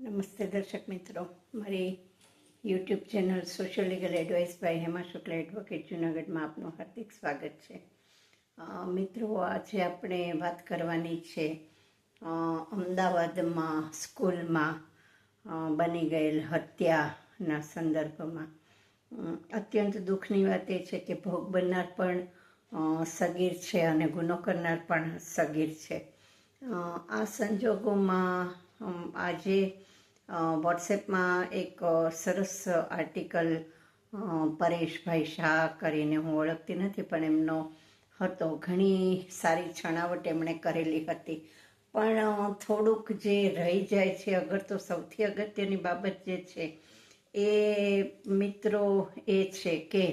નમસ્તે દર્શક મિત્રો. મારી YouTube channel social legal advice by Hema Shukla advocate જુનાગઢમાં આપનું હાર્દિક સ્વાગત છે. મિત્રો, આજે આપણે વાત કરવાની છે અમદાવાદમાં સ્કૂલમાં બની ગયેલ હત્યાના સંદર્ભમાં. અત્યંત દુઃખની વાત એ છે કે ભોગ બનનાર પણ સગીર છે અને ગુનો કરનાર પણ સગીર છે. આ સંજોગોમાં આજે વોટ્સએપમાં એક સરસ આર્ટિકલ પરેશભાઈ શાહ કરીને હું ઓળખતી નથી, પણ એમનો હતો. ઘણી સારી છણાવટ એમણે કરેલી હતી. પણ થોડુંક જે રહી જાય છે, અગર તો સૌથી અગત્યની બાબત જે છે, એ મિત્રો એ છે કે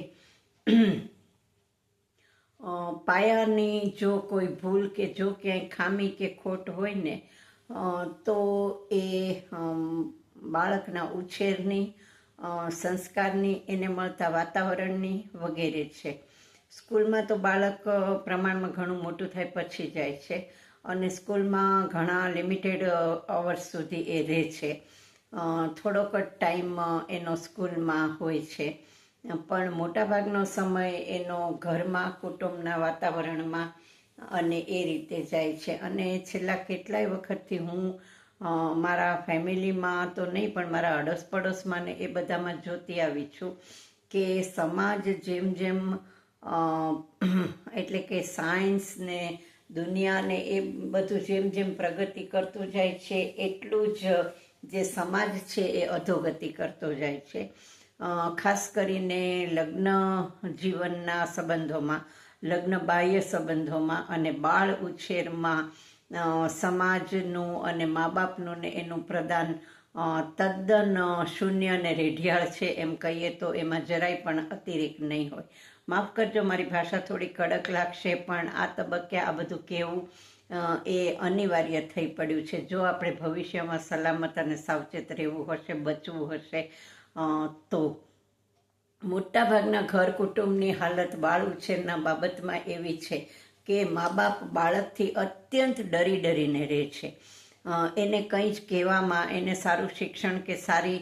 પાયાની જો કોઈ ભૂલ કે જો ક્યાંય ખામી કે ખોટ હોય ને તો એ બાળકના ઉછેરની સંસ્કારની, એને મળતા વાતાવરણની વગેરે છે. સ્કૂલમાં તો બાળક પ્રમાણમાં ઘણું મોટું થાય પછી જાય છે અને સ્કૂલમાં ઘણા લિમિટેડ અવર્સ સુધી એ રહે છે. થોડોક જ ટાઈમ એનો સ્કૂલમાં હોય છે. પણ મોટાભાગનો સમય એનો ઘરમાં, કુટુંબના વાતાવરણમાં અને એ રીતે જાય છે. અને છેલ્લા કેટલાય વખતથી હું મારા ફેમિલીમાં તો નહીં, પણ મારા અડસ પડોશમાં ને એ બધામાં જોતી આવી છું કે સમાજ જેમ જેમ એટલે કે સાયન્સ ને દુનિયાને એ બધું જેમ જેમ પ્રગતિ કરતું જાય છે, એટલું જ જે સમાજ છે એ અધોગતિ કરતો જાય છે. ખાસ કરીને લગ્ન જીવનના સંબંધોમાં. લગ્ન બાહ્ય સંબંધોમાં અને બાળ ઉછેરમાં સમાજનું અને મા બાપનું ને એનું પ્રદાન તદ્દન શૂન્ય અને રેઢિયાળ છે એમ કહીએ તો એમાં જરાય પણ અતિરિક્ત નહીં હોય. માફ કરજો, મારી ભાષા થોડી કડક લાગશે, પણ આ તબક્કે આ બધું કહેવું એ અનિવાર્ય થઈ પડ્યું છે. જો આપણે ભવિષ્યમાં સલામત અને સાવચેત રહેવું હશે, બચવું હશે તો મોટાભાગના ઘર કુટુંબની હાલત બાળ ઉછેરના બાબતમાં એવી છે કે મા બાપ બાળકથી અત્યંત ડરી ડરીને રહે છે. એને કંઈ જ કહેવામાં, એને સારું શિક્ષણ કે સારી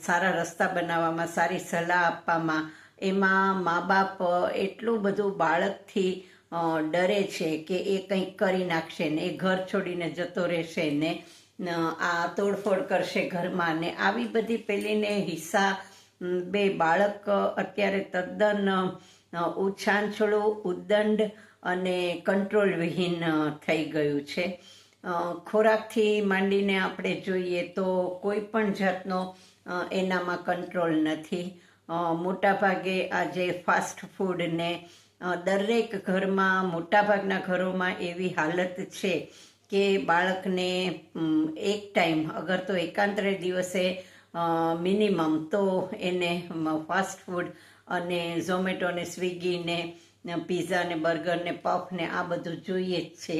સારા રસ્તા બનાવવામાં, સારી સલાહ આપવામાં, એમાં મા બાપ એટલું બધું બાળકથી ડરે છે કે એ કંઈક કરી નાખશે ને, એ ઘર છોડીને જતો રહેશે ને આ તોડફોડ કરશે ઘરમાં ને, આવી બધી પેલીને હિસ્સા બે બાળક, અત્યારે તદ્દન ઉછાંછળું, ઉદ્દંડ અને કંટ્રોલ વિહીન થઈ ગયું છે. ખોરાકથી માંડીને આપણે જોઈએ તો કોઈ પણ જાતનો એનામાં કંટ્રોલ નથી. મોટાભાગે આજે ફાસ્ટ ફૂડને દરેક ઘરમાં, મોટાભાગના ઘરોમાં એવી હાલત છે કે બાળકને એક ટાઈમ, અગર તો એકાંતરે દિવસે મિનિમમ તો એને ફાસ્ટ ફૂડ અને ઝોમેટો ને સ્વિગી ને પીઝા ને બર્ગર ને પફ ને આ બધું જોઈએ જ છે.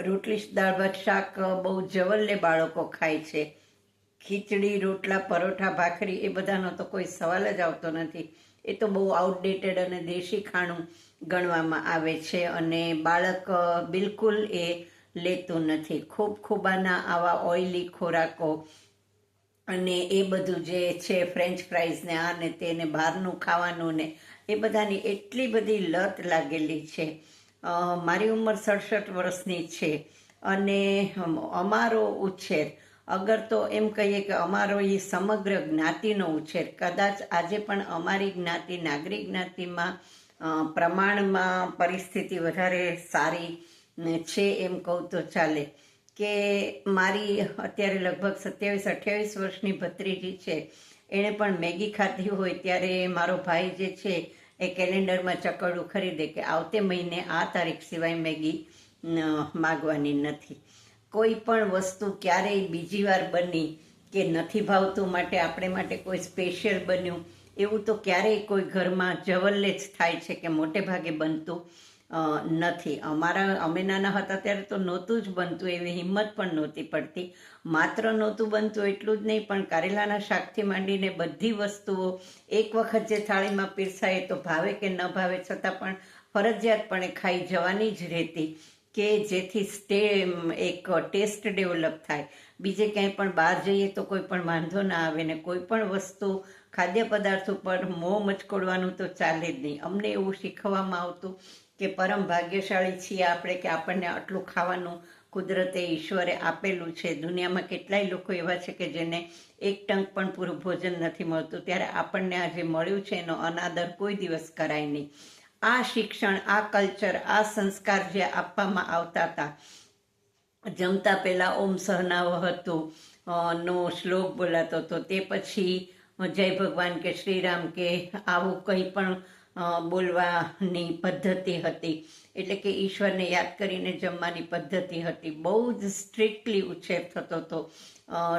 રોટલી દાળ ભાત, શાક બહુ જવલ્લે બાળકો ખાય છે. ખીચડી, રોટલા, પરોઠા, ભાખરી એ બધાનો તો કોઈ સવાલ જ આવતો નથી. એ તો બહુ આઉટડેટેડ અને દેશી ખાણું ગણવામાં આવે છે અને બાળક બિલકુલ એ લેતું નથી. ખૂબ ખૂબાના આવા ઓઇલી ખોરાકો અને એ બધું જે છે ફ્રેન્ચ ફ્રાઈઝ ને આ ને તેને બહારનું ખાવાનું ને એ બધાની એટલી બધી લત લાગેલી છે. મારી ઉંમર સડસઠ વર્ષની છે અને અમારો ઉછેર, અગર તો એમ કહીએ કે અમારો એ સમગ્ર જ્ઞાતિનો ઉછેર, કદાચ આજે પણ અમારી જ્ઞાતિ નાગરિક જ્ઞાતિમાં પ્રમાણમાં પરિસ્થિતિ વધારે સારી છે એમ કહું તો ચાલે. કે મારી અત્યારે લગભગ સત્યાવીસ, અઠ્યાવીસ વર્ષની ભત્રીજી છે. એણે પણ મેગી ખાધી હોય ત્યારે મારો ભાઈ જે છે એ કેલેન્ડરમાં ચકરડું ખરીદે કે આવતે મહિને આ તારીખ સિવાય મેગી માગવાની નથી. કોઈ પણ વસ્તુ ક્યારેય બીજી વાર બની કે નથી ભાવતું માટે આપણે માટે કોઈ સ્પેશિયલ બન્યું, એવું તો ક્યારેય કોઈ ઘરમાં જવલ્લે જ થાય છે કે મોટે ભાગે બનતું નથી. અમારા, અમે નાના હતા ત્યારે તો નહોતું જ બનતું, એવી હિંમત પણ નહોતી પડતી. માત્ર નહોતું બનતું એટલું જ નહીં, પણ કારેલાના શાકથી માંડીને બધી વસ્તુઓ એક વખત જે થાળીમાં પીરસાય તો ભાવે કે ન ભાવે છતાં પણ ફરજિયાતપણે ખાઈ જવાની જ રહેતી કે જેથી સ્ટે એક ટેસ્ટ ડેવલપ થાય. બીજે ક્યાંય પણ બહાર જઈએ તો કોઈ પણ વાંધો ના આવે ને કોઈ પણ વસ્તુ, ખાદ્ય પદાર્થ ઉપર મોં મચકોડવાનું તો ચાલે જ નહીં. અમને એવું શીખવવામાં આવતું કે પરમ ભાગ્યશાળી છીએ આપણે કે આપણને આટલું ખાવાનું કુદરતે ઈશ્વરે આપેલું છે. દુનિયામાં કેટલાય લોકો એવા છે કે જેને એક ટંક પણ પૂરું ભોજન નથી મળતું. ત્યારે આપણને આ જે મળ્યું છે એનો અનાદર કોઈ દિવસ કરાય નહીં. આ શિક્ષણ, આ કલ્ચર, આ સંસ્કાર જે આપવામાં આવતા હતા. જમતા પહેલાં ઓમ સહનાવ હતું નો શ્લોક બોલાતો હતો. તે પછી જય ભગવાન કે શ્રીરામ કે આવું કંઈ પણ બોલવાની પદ્ધતિ હતી. એટલે કે ઈશ્વરને યાદ કરીને જમવાની પદ્ધતિ હતી. બહુ જ સ્ટ્રિક્ટલી ઉછેર થતો હતો.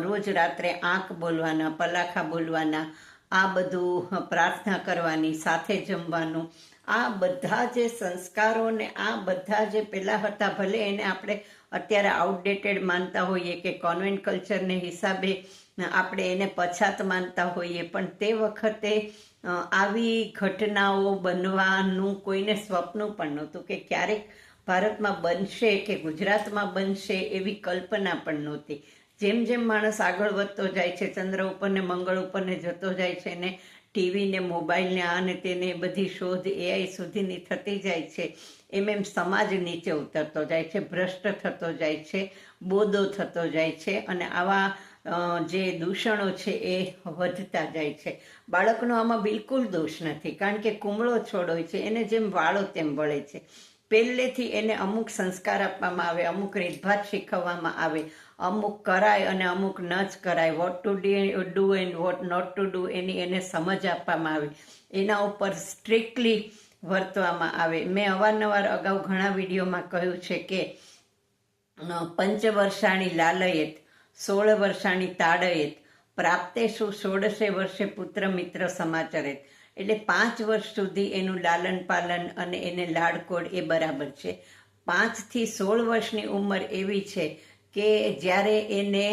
રોજ રાત્રે આંખ બોલવાના, પલાખા બોલવાના, આ બધું પ્રાર્થના કરવાની, સાથે જમવાનું. આ બધા જે સંસ્કારો ને આ બધા જે પેલા હતા, ભલે એને આપણે અત્યારે આઉટડેટેડ માનતા હોઈએ કે કોન્વેન્ટ કલ્ચરને હિસાબે આપણે એને પછાત માનતા હોઈએ, પણ તે વખતે આવી ઘટનાઓ બનવાનું કોઈને સ્વપ્ન પણ નહોતું કે ક્યારેક ભારતમાં બનશે કે ગુજરાતમાં બનશે એવી કલ્પના પણ નહોતી. જેમ જેમ માણસ આગળ વધતો જાય છે, ચંદ્ર ઉપરને મંગળ ઉપરને જતો જાય છે ને ટીવી ને મોબાઈલ ને આ ને તેને બધી શોધ એઆઈ સુધીની થતી જાય છે, એમ એમ સમાજ નીચે ઉતરતો જાય છે, ભ્રષ્ટ થતો જાય છે, બોદો થતો જાય છે અને આવા જે દૂષણો છે એ વધતા જાય છે. બાળકનો આમાં બિલકુલ દોષ નથી, કારણ કે કુમળો છોડ હોય છે, એને જેમ વાળો તેમ વળે છે. પહેલેથી એને અમુક સંસ્કાર આપવામાં આવે, અમુક રીતભાત શીખવવામાં આવે, અમુક કરાય અને અમુક ન જ કરાય. What to do and what not to do એની એને સમજ આપવામાં આવે. એના ઉપર સ્ટ્રિક્ટલી વર્તવામાં આવે. મેં અવારનવાર અગાઉ ઘણા વિડીયોમાં કહ્યું છે કે પંચવર્ષાણી લાલયેત સોળ વર્ષાની તાડયેત પ્રાપ્તેશુ ષોડશે વર્ષે પુત્ર મિત્ર સમાચરેત. એટલે પાંચ વર્ષ સુધી એનું લાલન પાલન અને એને લાડકોડ એ બરાબર છે. પાંચથી સોળ વર્ષની ઉંમર એવી છે કે જ્યારે એને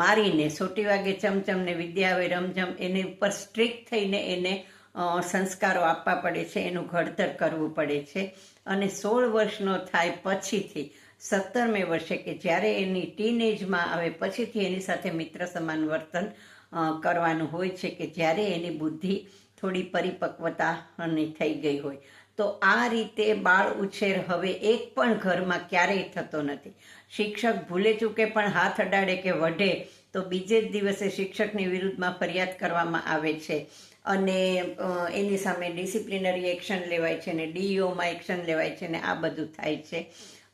મારીને, સોટી વાગે ચમચમને વિદ્યાવે રમઝમ, એની ઉપર સ્ટ્રિક્ટ થઈને એને સંસ્કારો આપવા પડે છે, એનું ઘડતર કરવું પડે છે. અને સોળ વર્ષનો થાય પછીથી સત્તરમે વર્ષે કે જ્યારે એની ટીન એજમાં આવે પછીથી એની સાથે મિત્ર સમાન વર્તન કરવાનું હોય છે કે જ્યારે એની બુદ્ધિ થોડી પરિપક્વતાની થઈ ગઈ હોય. તો આ રીતે બાળ ઉછેર હવે એક પણ ઘરમાં ક્યારેય થતો નથી. શિક્ષક ભૂલે ચૂકે પણ હાથ અડાડે કે વઢે, તો બીજે જ દિવસે શિક્ષકની વિરુદ્ધમાં ફરિયાદ કરવામાં આવે છે. અને એની સામે ડિસિપ્લિનરી એક્શન લેવાય છે ને ડીઈઓમાં એક્શન લેવાય છે ને આ બધું થાય છે.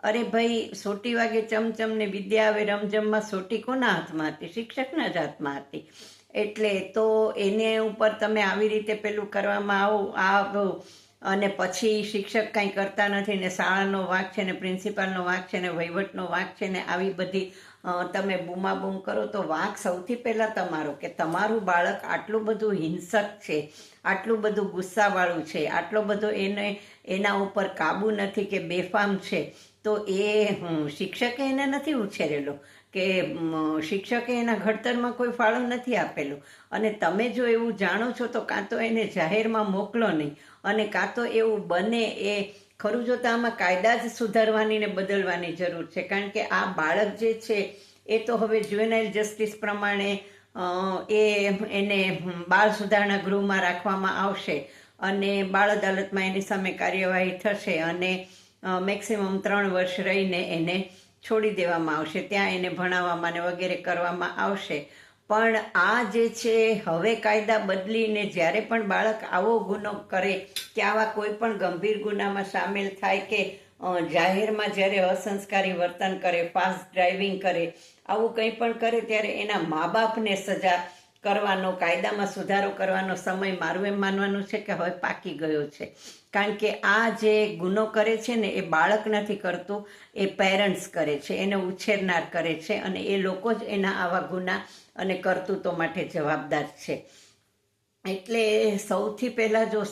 અરે ભાઈ, સોટી વાગે ચમચમ ને વિદ્યા આવે, રમઝમમાં સોટી કોના હાથમાં હતી? શિક્ષકના જ હાથમાં હતી. એટલે તો એને ઉપર તમે આવી રીતે પેલું કરવામાં આવો આવો. અને પછી શિક્ષક કાંઈ કરતા નથી ને શાળાનો વાંક છે ને પ્રિન્સિપાલનો વાંક છે ને વહીવટનો વાંક છે ને આવી બધી તમે બૂમાબૂમ કરો તો વાંક સૌથી પહેલાં તમારો કે તમારું બાળક આટલું બધું હિંસક છે, આટલું બધું ગુસ્સાવાળું છે, આટલો બધો એને, એના ઉપર કાબુ નથી કે બેફામ છે, તો એ શિક્ષકે એને નથી ઉછેરેલો કે શિક્ષકે એના ઘડતરમાં કોઈ ફાળો નથી આપેલો. અને તમે જો એવું જાણો છો તો કાં તો એને જાહેરમાં મોકલો નહીં અને કાં તો એવું બને એ ખરું જોતા આમાં કાયદા જ સુધારવાની ને બદલવાની જરૂર છે. કારણ કે આ બાળક જે છે, એ તો હવે જ્યુવેનાઇલ જસ્ટિસ પ્રમાણે એ એને બાળ સુધારણા ગૃહમાં રાખવામાં આવશે અને બાળ અદાલતમાં એની સામે કાર્યવાહી થશે અને મેક્સિમમ ત્રણ વર્ષ રહીને એને છોડી દેવામાં આવશે. ત્યાં એને ભણાવવામાં ને વગેરે કરવામાં આવશે. પણ આ જે છે, હવે કાયદા બદલીને જ્યારે પણ બાળક આવો ગુનો કરે, કે આવા કોઈ પણ ગંભીર ગુનામાં સામેલ થાય કે જાહેરમાં જ્યારે અસંસ્કારી વર્તન કરે ફાસ્ટ ડ્રાઇવિંગ કરે, આવું કંઈ પણ કરે, ત્યારે એના મા બાપને સજા કરવાનો, કાયદામાં સુધારો કરવાનો સમય મારું એમ માનવાનું છે કે હવે પાકી ગયો છે. કારણ કે આ જે ગુનો કરે છે ને, એ બાળક નથી કરતું, એ પેરેન્ટ્સ કરે છે, એને ઉછેરનાર કરે છે અને એ લોકો જ એના આવા ગુના અને કરતૂતો માટે જવાબદાર છે. એટલે સૌથી પહેલાં જો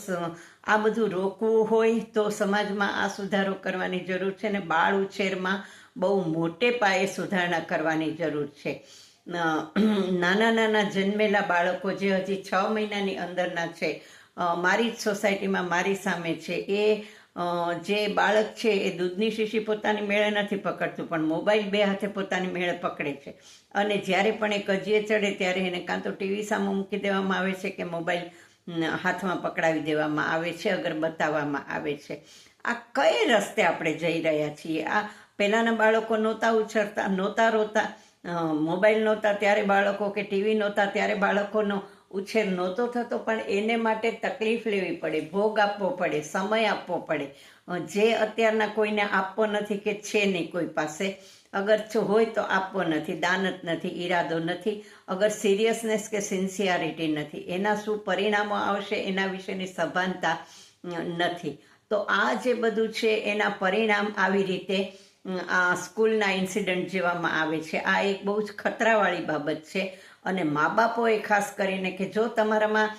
આ બધું રોકવું હોય તો સમાજમાં આ સુધારો કરવાની જરૂર છે ને, બાળ ઉછેરમાં બહુ મોટે પાયે સુધારણા કરવાની જરૂર છે. નાના નાના જન્મેલા બાળકો જે હજી છ મહિનાની અંદરના છે મારી જ સોસાયટીમાં મારી સામે છે. એ જે બાળક છે એ દૂધની શીશી પોતાની મેળે નથી પકડતું, પણ મોબાઈલ બે હાથે પોતાની મેળે પકડે છે. અને જ્યારે પણ એ કજીએ ચડે ત્યારે એને કાં તો ટીવી સામે મૂકી દેવામાં આવે છે કે મોબાઈલ હાથમાં પકડાવી દેવામાં આવે છે, અગર બતાવવામાં આવે છે. આ કઈ રસ્તે આપણે જઈ રહ્યા છીએ? આ પહેલાંના બાળકો નહોતા ઉછરતા, નહોતા રોતા મોબાઈલ નહોતા ત્યારે બાળકો કે ટીવી નહોતા ત્યારે બાળકોનો ઉછેર નહોતો થતો, પણ એને માટે તકલીફ લેવી પડે, ભોગ આપવો પડે, સમય આપવો પડે. જે અત્યારના કોઈને આપવો નથી કે છે નહીં કોઈ પાસે, અગર હોય તો આપવો નથી દાનત નથી, ઈરાદો નથી, અગર સિરિયસનેસ કે સિન્સિયારિટી નથી. એના શું પરિણામો આવશે એના વિશેની સભાનતા નથી. તો આ જે બધું છે એના પરિણામ આવી રીતે આ સ્કૂલના ઇન્સિડન્ટ જેવામાં આવે છે. આ એક બહુ જ ખતરાવાળી બાબત છે અને મા બાપોએ ખાસ કરીને કે જો તમારામાં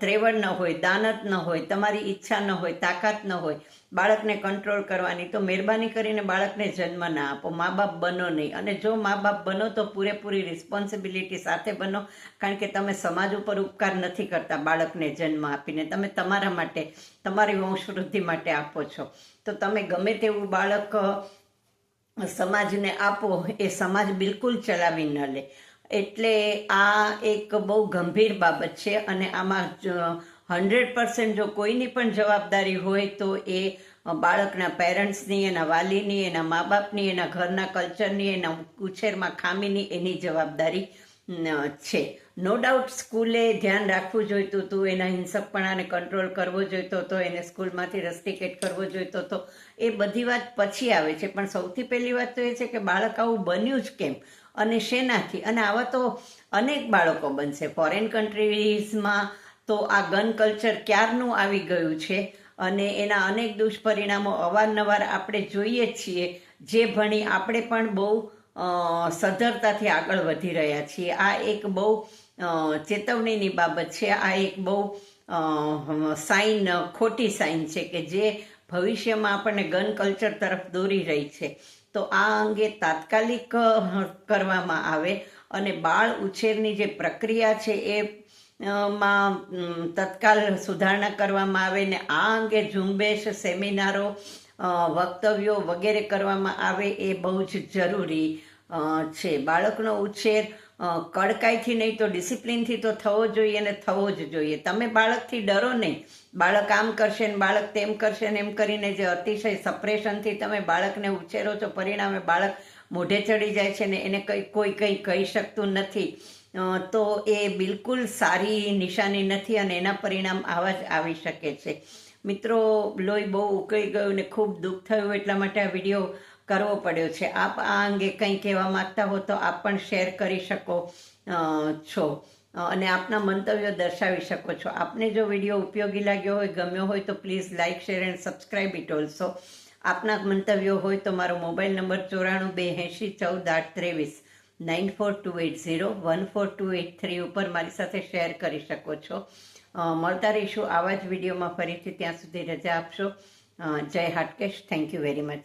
ત્રેવડ ન હોય, દાનત ન હોય, તમારી ઈચ્છા ન હોય, તાકાત ન હોય, બાળકને કંટ્રોલ કરવાની, તો મહેરબાની કરીને બાળકને જન્મ ના આપો. મા બાપ બનો નહીં. અને જો મા બાપ બનો તો પૂરેપૂરી રિસ્પોન્સિબિલિટી સાથે બનો. કારણ કે તમે સમાજ ઉપર ઉપકાર નથી કરતા બાળકને જન્મ આપીને. તમે તમારા માટે, તમારી વંશવૃદ્ધિ માટે આપો છો. તો તમે ગમે તેવું બાળક સમાજને આપો, એ સમાજ બિલકુલ ચલાવી ન લે. એટલે આ એક બહુ ગંભીર બાબત છે અને આમાં હંડ્રેડ પર્સન્ટ જો કોઈની પણ જવાબદારી હોય તો એ બાળકના પેરેન્ટ્સની એના વાલીની, એના મા બાપની એના ઘરના કલ્ચરની એના ઉછેરમાં ખામીની એની જવાબદારી છે. નો ડાઉટ સ્કૂલે ધ્યાન રાખવું જોઈતું હતું. એના હિંસકપણાને કંટ્રોલ કરવો જોઈતો હતો. એને સ્કૂલમાંથી રસ્ટિકેટ કરવો જોઈતો હતો. એ બધી વાત પછી આવે છે. પણ સૌથી પહેલી વાત તો એ છે કે બાળક આવું બન્યું જ કેમ? અને શેનાથી? અને આવા તો અનેક બાળકો બનશે. ફોરેન કન્ટ્રીઝમાં તો આ ગન કલ્ચર ક્યારનું આવી ગયું છે? અને એના અનેક દુષ્પરિણામો અવારનવાર આપણે જોઈએ છીએ. જે ભણી આપણે પણ બહુ અ, સદ્ધરતાથી આગળ વધી રહ્યા છીએ. આ એક બહુ ચેતવણીની બાબત છે. આ એક બહુ સાઇન ખોટી સાઇન છે કે જે ભવિષ્યમાં આપણને ગન કલ્ચર તરફ દોરી રહી છે. તો આ અંગે તાત્કાલિક કરવામાં આવે અને બાળ ઉછેરની જે પ્રક્રિયા છે એ માં તત્કાલ સુધારણા કરવામાં આવે ને આ અંગે ઝુંબેશ સેમિનારો વક્તવ્યો વગેરે કરવામાં આવે એ બહુ જ જરૂરી છે. બાળકનો ઉછેર કડકાઈથી નહીં તો ડિસિપ્લિનથી તો થવો જોઈએ અને થવો જ જોઈએ. તમે બાળકથી ડરો નહીં. બાળક આમ કરશે ને બાળક તેમ કરશે ને એમ કરીને જે અતિશય સપરેશનથી તમે બાળકને ઉછેરો છો, પરિણામે બાળક મોઢે ચડી જાય છે ને એને કંઈ, કોઈ કંઈ કહી શકતું નથી. તો એ બિલકુલ સારી નિશાની નથી અને એના પરિણામ આવા જ આવી શકે છે. મિત્રો, લોહી બહુ ઉકળી ગયું ને ખૂબ દુઃખ થયું, એટલા માટે આ વીડિયો કરવો પડ્યો છે. આપ આ અંગે કંઈ કહેવા માગતા હો તો આપ પણ શેર કરી શકો છો. અને આપના મંતવ્યો દર્શાવી શકો છો. આપને જો વીડિયો ઉપયોગી લાગ્યો હોય, ગમ્યો હોય, તો please like share and subscribe it also. આપના મંતવ્યો હોય તો મારો મોબાઈલ નંબર ચોરાણું બે એંશી ચૌદ આઠ ત્રેવીસ nine four two eight zero one four two eight three ઉપર મારી સાથે શેર કરી શકો છો. મળતા રહીશું આવા જ વિડીયોમાં ફરીથી ત્યાં સુધી રજા આપશો. જય Hatkesh. Thank you very much